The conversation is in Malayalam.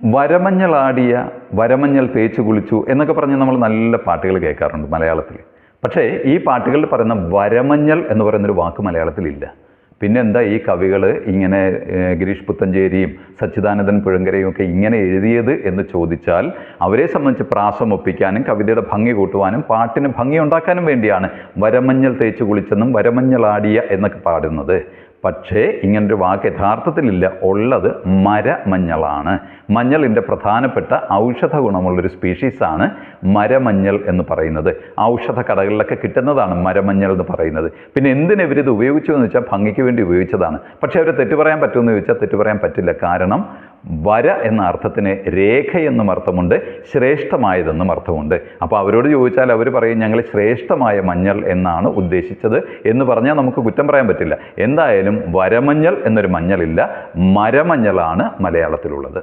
വരമഞ്ഞളാടിയ വരമഞ്ഞൾ തേച്ച് കുളിച്ചു എന്നൊക്കെ പറഞ്ഞ് നമ്മൾ നല്ല പാട്ടുകൾ കേൾക്കാറുണ്ട് മലയാളത്തിൽ. പക്ഷേ ഈ പാട്ടുകളിൽ പറയുന്ന വരമഞ്ഞൾ എന്ന് പറയുന്നൊരു വാക്ക് മലയാളത്തിലില്ല പിന്നെ എന്താ ഈ കവികൾ ഇങ്ങനെ ഗിരീഷ് പുത്തഞ്ചേരിയും സച്ചിദാനന്ദൻ പുഴങ്കരയും ഒക്കെ ഇങ്ങനെ എഴുതിയത് എന്ന് ചോദിച്ചാൽ അവരെ സംബന്ധിച്ച് പ്രാസം ഒപ്പിക്കാനും കവിതയുടെ ഭംഗി കൂട്ടുവാനും പാട്ടിന് ഭംഗി ഉണ്ടാക്കാനും വേണ്ടിയാണ് വരമഞ്ഞൾ തേച്ച് കുളിച്ചെന്നും വരമഞ്ഞളാടിയ എന്നൊക്കെ പാടുന്നത്. പക്ഷേ ഇങ്ങനൊരു വാക്ക് യഥാർത്ഥത്തിലില്ല. ഉള്ളത് മരമഞ്ഞളാണ്. മഞ്ഞളിന്റെ പ്രധാനപ്പെട്ട ഔഷധ ഗുണമുള്ളൊരു സ്പീഷീസാണ് മരമഞ്ഞൾ എന്ന് പറയുന്നത്. ഔഷധ കടകളിലൊക്കെ കിട്ടുന്നതാണ് മരമഞ്ഞൾ എന്ന് പറയുന്നത്. പിന്നെ എന്തിന് ഇവരിത് ഉപയോഗിച്ചു എന്ന് വെച്ചാൽ ഭംഗിക്ക് വേണ്ടി ഉപയോഗിച്ചതാണ്. പക്ഷേ അവർ തെറ്റു പറയാൻ പറ്റുമെന്ന് ചോദിച്ചാൽ തെറ്റു പറയാൻ പറ്റില്ല. കാരണം വര എന്ന അർത്ഥത്തിന് രേഖ എന്നും അർത്ഥമുണ്ട് ശ്രേഷ്ഠമായതെന്നും അർത്ഥമുണ്ട്. അപ്പോൾ അവരോട് ചോദിച്ചാൽ അവർ പറയും ഞങ്ങൾ ശ്രേഷ്ഠമായ മഞ്ഞൾ എന്നാണ് ഉദ്ദേശിച്ചത് എന്ന് പറഞ്ഞാൽ നമുക്ക് കുറ്റം പറയാൻ പറ്റില്ല. എന്തായാലും വരമഞ്ഞൾ എന്നൊരു മഞ്ഞളില്ല മരമഞ്ഞളാണ് മലയാളത്തിലുള്ളത്.